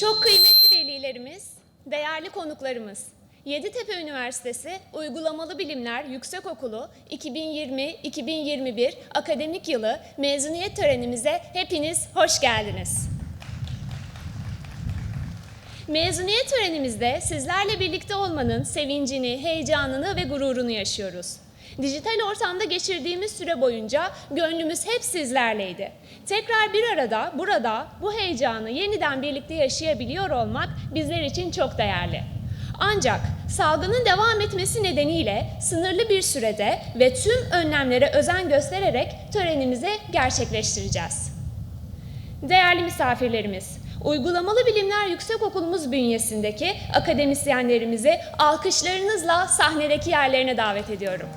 Çok kıymetli velilerimiz, değerli konuklarımız, Yeditepe Üniversitesi Uygulamalı Bilimler Yüksekokulu 2020-2021 akademik yılı mezuniyet törenimize hepiniz hoş geldiniz. Mezuniyet törenimizde sizlerle birlikte olmanın sevincini, heyecanını ve gururunu yaşıyoruz. Dijital ortamda geçirdiğimiz süre boyunca gönlümüz hep sizlerleydi. Tekrar bir arada, burada bu heyecanı yeniden birlikte yaşayabiliyor olmak bizler için çok değerli. Ancak salgının devam etmesi nedeniyle sınırlı bir sürede ve tüm önlemlere özen göstererek törenimizi gerçekleştireceğiz. Değerli misafirlerimiz, Uygulamalı Bilimler Yüksekokulumuz bünyesindeki akademisyenlerimizi alkışlarınızla sahnedeki yerlerine davet ediyorum.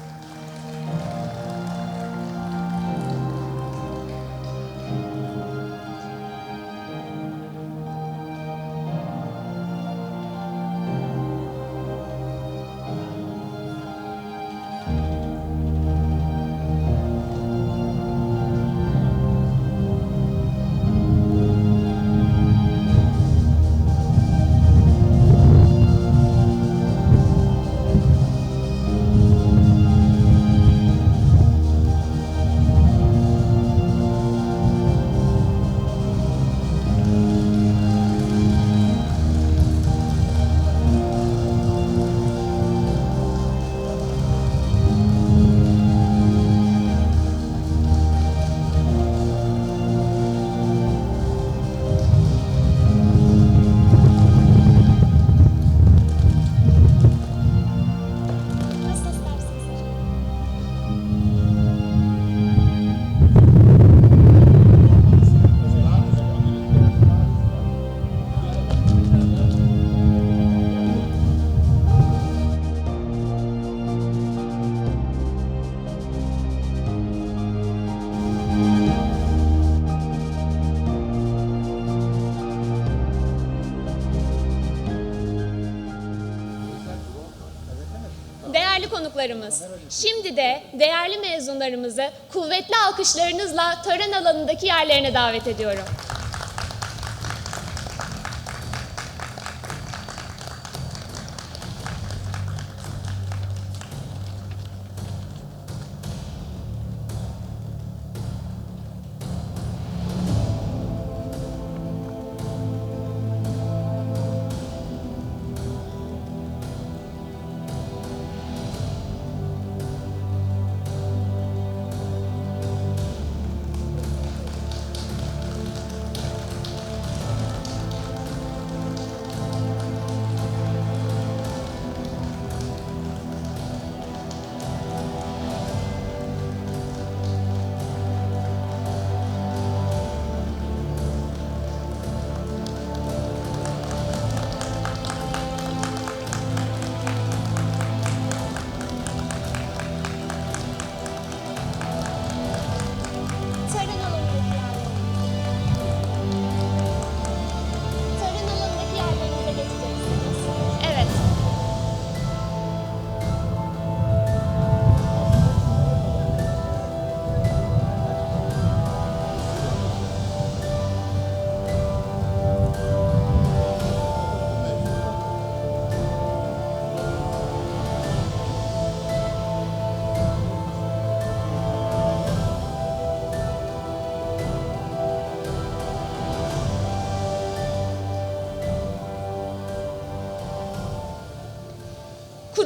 Konuklarımız, şimdi de değerli mezunlarımızı kuvvetli alkışlarınızla tören alanındaki yerlerine davet ediyorum.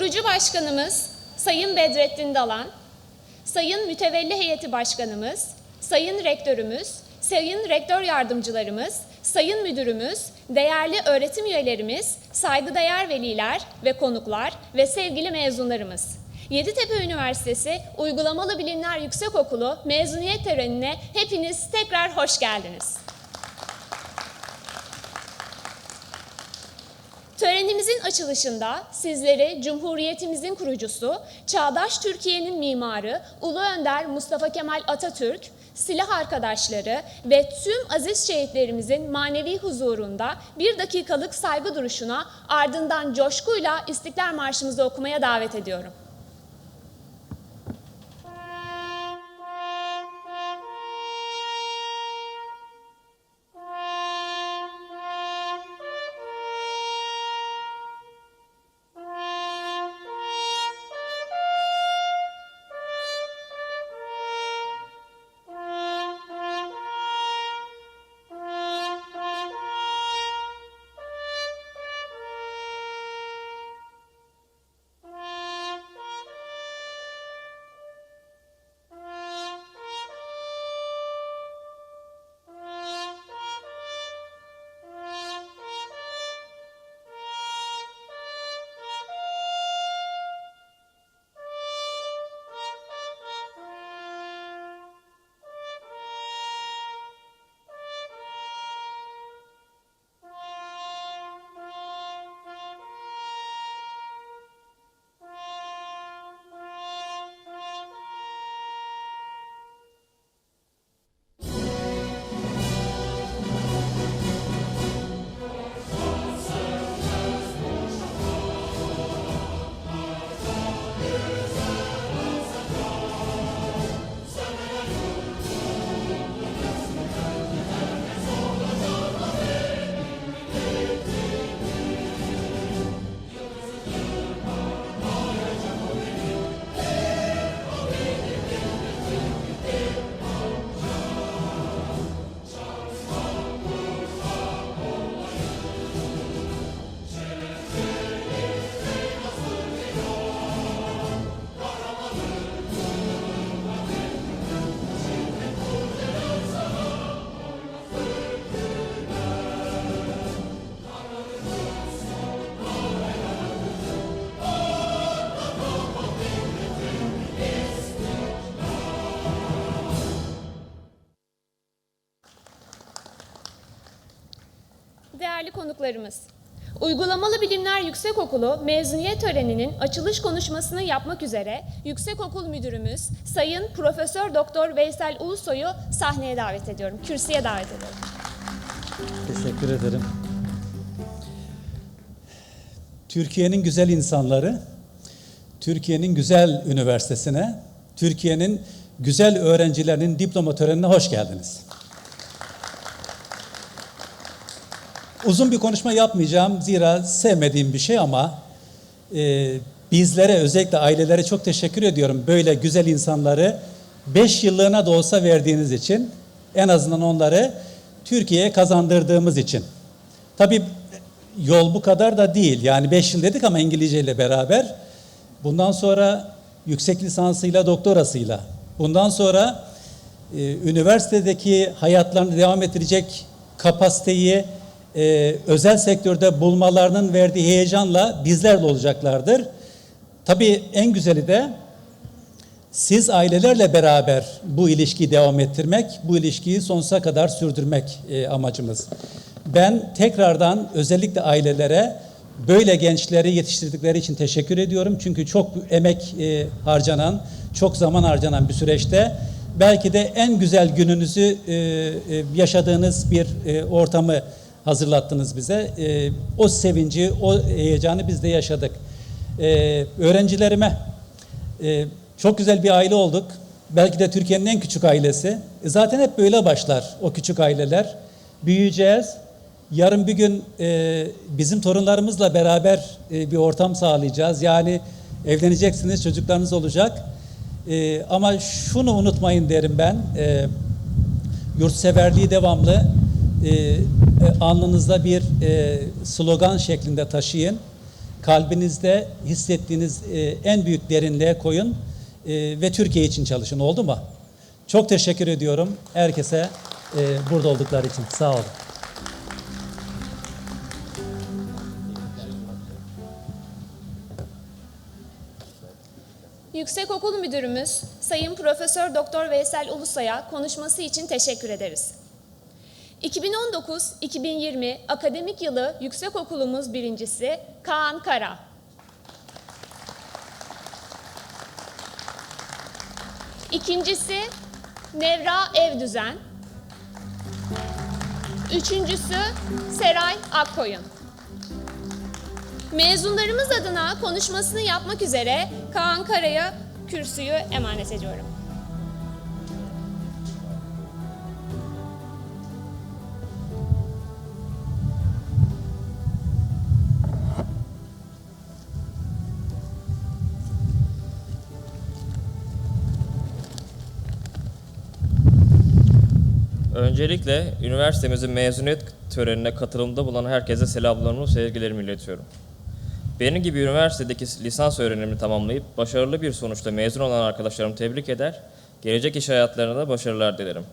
Kurucu Başkanımız Sayın Bedrettin Dalan, Sayın Mütevelli Heyeti Başkanımız, Sayın Rektörümüz, Sayın Rektör Yardımcılarımız, Sayın Müdürümüz, değerli öğretim üyelerimiz, saygıdeğer veliler ve konuklar ve sevgili mezunlarımız. Yeditepe Üniversitesi Uygulamalı Bilimler Yüksekokulu mezuniyet törenine hepiniz tekrar hoş geldiniz. Törenimizin açılışında sizleri Cumhuriyetimizin kurucusu, çağdaş Türkiye'nin mimarı, Ulu Önder Mustafa Kemal Atatürk, silah arkadaşları ve tüm aziz şehitlerimizin manevi huzurunda bir dakikalık saygı duruşuna ardından coşkuyla İstiklal Marşımızı okumaya davet ediyorum. Konuklarımız, Uygulamalı Bilimler Yüksekokulu mezuniyet töreninin açılış konuşmasını yapmak üzere Yüksekokul Müdürümüz Sayın Profesör Doktor Veysel Ulusoy'u sahneye davet ediyorum. Kürsüye davet ediyorum. Teşekkür ederim. Türkiye'nin güzel insanları, Türkiye'nin güzel üniversitesine, Türkiye'nin güzel öğrencilerinin diploma törenine hoş geldiniz. Uzun bir konuşma yapmayacağım zira sevmediğim bir şey ama e, bizlere özellikle ailelere çok teşekkür ediyorum. Böyle güzel insanları 5 yıllığına da olsa verdiğiniz için en azından onları Türkiye'ye kazandırdığımız için. Tabii yol bu kadar da değil. Yani 5 yıl dedik ama İngilizce ile beraber. Bundan sonra yüksek lisansıyla, doktorasıyla. Bundan sonra e, üniversitedeki hayatlarını devam ettirecek kapasiteyi e, özel sektörde bulmalarının verdiği heyecanla bizlerle olacaklardır. Tabii en güzeli de siz ailelerle beraber bu ilişkiyi devam ettirmek, bu ilişkiyi sonsuza kadar sürdürmek e, amacımız. Ben tekrardan özellikle ailelere böyle gençleri yetiştirdikleri için teşekkür ediyorum. Çünkü çok emek e, harcanan, çok zaman harcanan bir süreçte belki de en güzel gününüzü e, e, yaşadığınız bir e, ortamı hazırlattınız bize. E, o sevinci, o heyecanı biz de yaşadık. E, öğrencilerime e, çok güzel bir aile olduk. Belki de Türkiye'nin en küçük ailesi. E, zaten hep böyle başlar o küçük aileler. Büyüyeceğiz. Yarın bir gün e, bizim torunlarımızla beraber e, bir ortam sağlayacağız. Yani evleneceksiniz, çocuklarınız olacak. E, ama şunu unutmayın derim ben. E, yurtseverliği devamlı e, e, alnınızda bir e, slogan şeklinde taşıyın. Kalbinizde hissettiğiniz e, en büyük derinliğe koyun e, ve Türkiye için çalışın. Oldu mu? Çok teşekkür ediyorum herkese e, burada oldukları için. Sağ olun. Yüksekokul Müdürümüz Sayın Profesör Doktor Veysel Ulusoy'a konuşması için teşekkür ederiz. 2019-2020 akademik yılı yüksekokulumuz birincisi Kaan Kara. İkincisi Nevra Evdüzen. Üçüncüsü Seray Akkoyun. Mezunlarımız adına konuşmasını yapmak üzere Kaan Kara'ya kürsüyü emanet ediyorum. Öncelikle üniversitemizin mezuniyet törenine katılımda bulunan herkese selamlarımı, sevgilerimi iletiyorum. Benim gibi üniversitedeki lisans öğrenimini tamamlayıp başarılı bir sonuçta mezun olan arkadaşlarımı tebrik eder, gelecek iş hayatlarına da başarılar dilerim.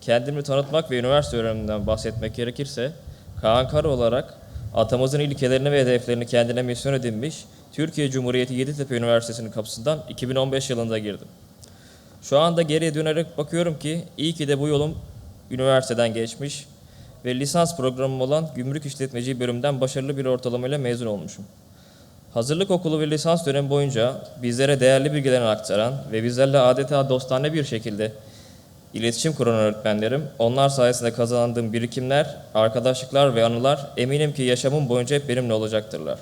Kendimi tanıtmak ve üniversite öğreniminden bahsetmek gerekirse, Kaan Kara olarak atamızın ilkelerini ve hedeflerini kendine misyon edinmiş, Türkiye Cumhuriyeti Yeditepe Üniversitesi'nin kapısından 2015 yılında girdim. Şu anda geriye dönerek bakıyorum ki iyi ki de bu yolum üniversiteden geçmiş ve lisans programım olan gümrük işletmeci bölümden başarılı bir ortalamayla mezun olmuşum. Hazırlık okulu ve lisans dönemi boyunca bizlere değerli bilgilerini aktaran ve bizlerle adeta dostane bir şekilde iletişim kuran öğretmenlerim, onlar sayesinde kazandığım birikimler, arkadaşlıklar ve anılar eminim ki yaşamım boyunca hep benimle olacaktırlar.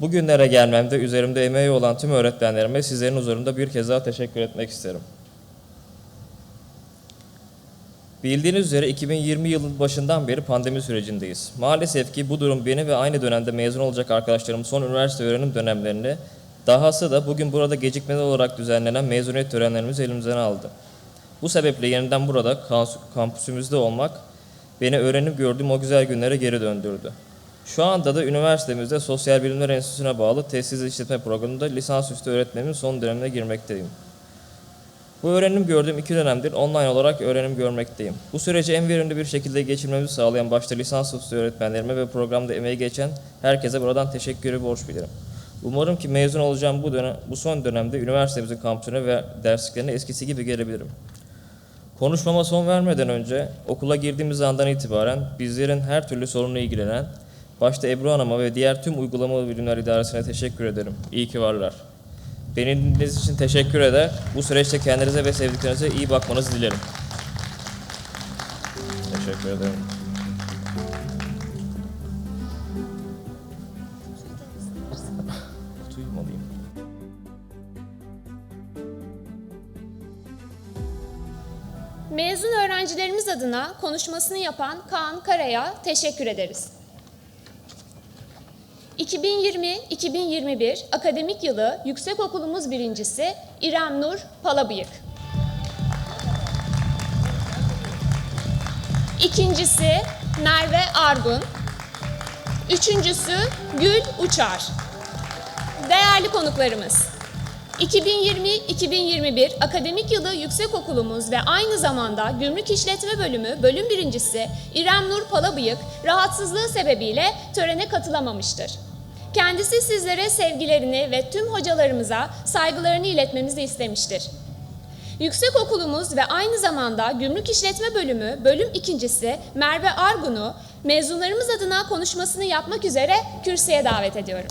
Bugünlere gelmemde üzerimde emeği olan tüm öğretmenlerime sizlerin huzurunda bir kez daha teşekkür etmek isterim. Bildiğiniz üzere 2020 yılın başından beri pandemi sürecindeyiz. Maalesef ki bu durum beni ve aynı dönemde mezun olacak arkadaşlarım son üniversite öğrenim dönemlerini, dahası da bugün burada gecikmeli olarak düzenlenen mezuniyet törenlerimizi elimizden aldı. Bu sebeple yeniden burada kamp- kampüsümüzde olmak beni öğrenim gördüğüm o güzel günlere geri döndürdü. Şu anda da üniversitemizde Sosyal Bilimler Enstitüsü'ne bağlı tesis işletme programında lisansüstü öğretmenimin son dönemine girmekteyim. Bu öğrenim gördüğüm iki dönemdir online olarak öğrenim görmekteyim. Bu süreci en verimli bir şekilde geçirmemizi sağlayan başta lisansüstü öğretmenlerime ve programda emeği geçen herkese buradan teşekkürü borç bilirim. Umarım ki mezun olacağım bu, dönem, bu son dönemde üniversitemizin kampüsüne ve dersliklerine eskisi gibi gelebilirim. Konuşmama son vermeden önce okula girdiğimiz andan itibaren bizlerin her türlü sorunla ilgilenen, başta Ebru Hanım'a ve diğer tüm uygulamalı bilimler idaresine teşekkür ederim. İyi ki varlar. Beni dinlediğiniz için teşekkür eder. Bu süreçte kendinize ve sevdiklerinize iyi bakmanızı dilerim. Teşekkür ederim. Kutuyu mu alayım? Mezun öğrencilerimiz adına konuşmasını yapan Kaan Kara'ya teşekkür ederiz. 2020-2021 akademik yılı yüksekokulumuz birincisi İrem Nur Palabıyık. İkincisi Merve Argun. Üçüncüsü Gül Uçar. Değerli konuklarımız, 2020-2021 akademik yılı yüksekokulumuz ve aynı zamanda Gümrük İşletme Bölümü bölüm birincisi İrem Nur Palabıyık rahatsızlığı sebebiyle törene katılamamıştır. Kendisi sizlere sevgilerini ve tüm hocalarımıza saygılarını iletmemizi istemiştir. Yüksekokulumuz ve aynı zamanda Gümrük İşletme Bölümü bölüm ikincisi Merve Argun'u mezunlarımız adına konuşmasını yapmak üzere kürsüye davet ediyorum.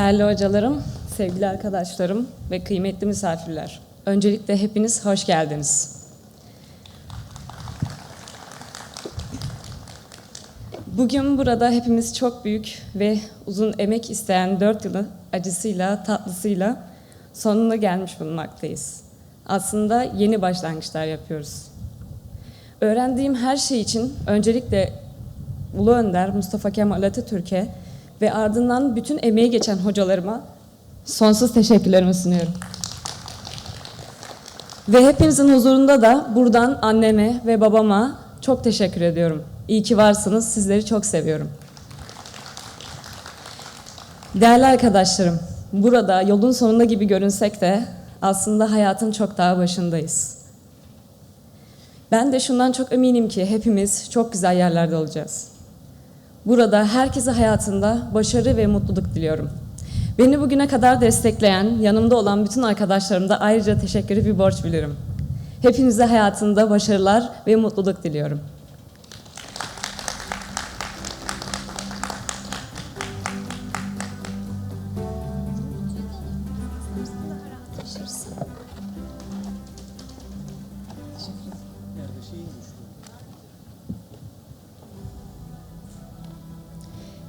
Değerli hocalarım, sevgili arkadaşlarım ve kıymetli misafirler. Öncelikle hepiniz hoş geldiniz. Bugün burada hepimiz çok büyük ve uzun emek isteyen dört yılı acısıyla, tatlısıyla sonuna gelmiş bulunmaktayız. Aslında yeni başlangıçlar yapıyoruz. Öğrendiğim her şey için öncelikle Ulu Önder Mustafa Kemal Atatürk'e ve ardından bütün emeği geçen hocalarıma sonsuz teşekkürlerimi sunuyorum. Ve hepinizin huzurunda da buradan anneme ve babama çok teşekkür ediyorum. İyi ki varsınız, sizleri çok seviyorum. Değerli arkadaşlarım, burada yolun sonunda gibi görünsek de aslında hayatın çok daha başındayız. Ben de şundan çok eminim ki hepimiz çok güzel yerlerde olacağız. Burada herkese hayatında başarı ve mutluluk diliyorum. Beni bugüne kadar destekleyen, yanımda olan bütün arkadaşlarıma da ayrıca teşekkürü bir borç bilirim. Hepinize hayatında başarılar ve mutluluk diliyorum.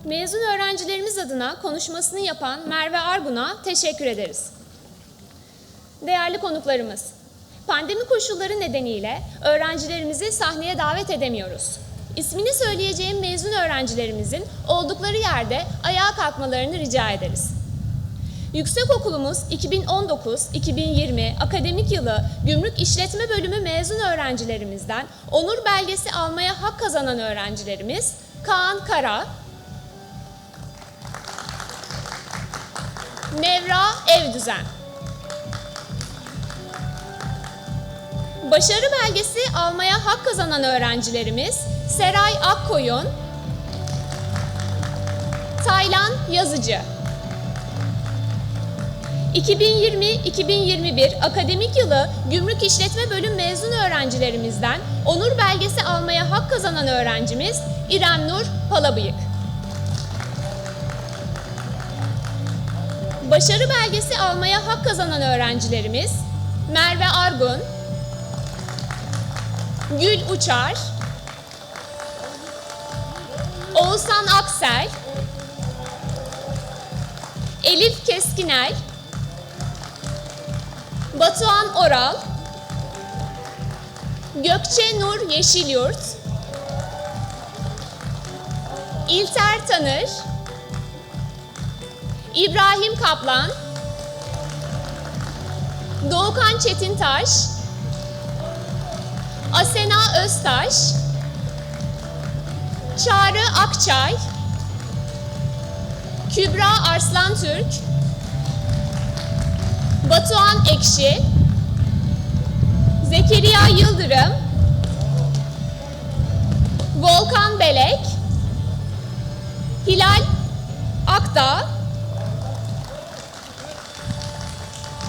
Mezun öğrencilerimiz adına konuşmasını yapan Merve Argun'a teşekkür ederiz. Değerli konuklarımız, pandemi koşulları nedeniyle öğrencilerimizi sahneye davet edemiyoruz. İsmini söyleyeceğim mezun öğrencilerimizin oldukları yerde ayağa kalkmalarını rica ederiz. Yüksekokulumuz 2019-2020 akademik yılı Gümrük İşletme Bölümü mezun öğrencilerimizden onur belgesi almaya hak kazanan öğrencilerimiz Kaan Kara, Nevra Evdüzen. Başarı belgesi almaya hak kazanan öğrencilerimiz Seray Akkoyun, Taylan Yazıcı. 2020-2021 akademik yılı Gümrük İşletme Bölüm mezun öğrencilerimizden onur belgesi almaya hak kazanan öğrencimiz İrem Nur Palabıyık. Başarı belgesi almaya hak kazanan öğrencilerimiz Merve Argun, Gül Uçar, Oğuzhan Aksel, Elif Keskiner, Batuhan Oral, Gökçe Nur Yeşilyurt, İlter Tanır, İbrahim Kaplan, Doğukan Çetintaş, Asena Öztaş, Çağrı Akçay, Kübra Arslan Türk, Batuhan Ekşi, Zekeriya Yıldırım, Volkan Belek, Hilal Akdağ,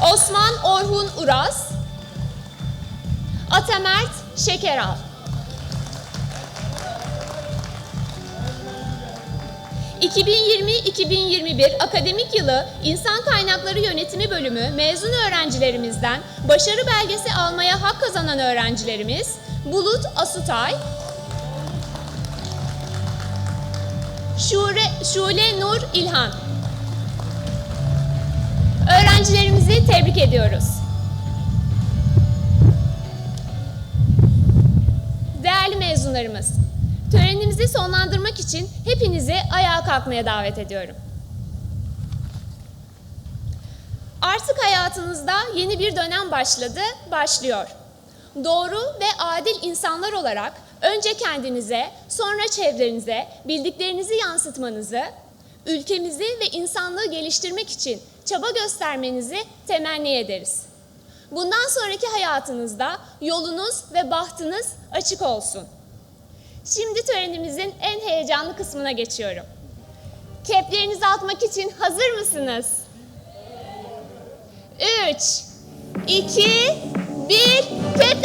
Osman Orhun Uras, Atamert Şekeral. ...2020-2021 akademik yılı İnsan Kaynakları Yönetimi Bölümü mezun öğrencilerimizden başarı belgesi almaya hak kazanan öğrencilerimiz Bulut Asutay, Şure, Şule Nur İlhan. Öğrencilerimizi tebrik ediyoruz. Değerli mezunlarımız, törenimizi sonlandırmak için hepinizi ayağa kalkmaya davet ediyorum. Artık hayatınızda yeni bir dönem başladı, başlıyor. Doğru ve adil insanlar olarak önce kendinize, sonra çevrenize bildiklerinizi yansıtmanızı, ülkemizi ve insanlığı geliştirmek için çaba göstermenizi temenni ederiz. Bundan sonraki hayatınızda yolunuz ve bahtınız açık olsun. Şimdi törenimizin en heyecanlı kısmına geçiyorum. Keplerinizi atmak için hazır mısınız? 3, 2, 1, kep!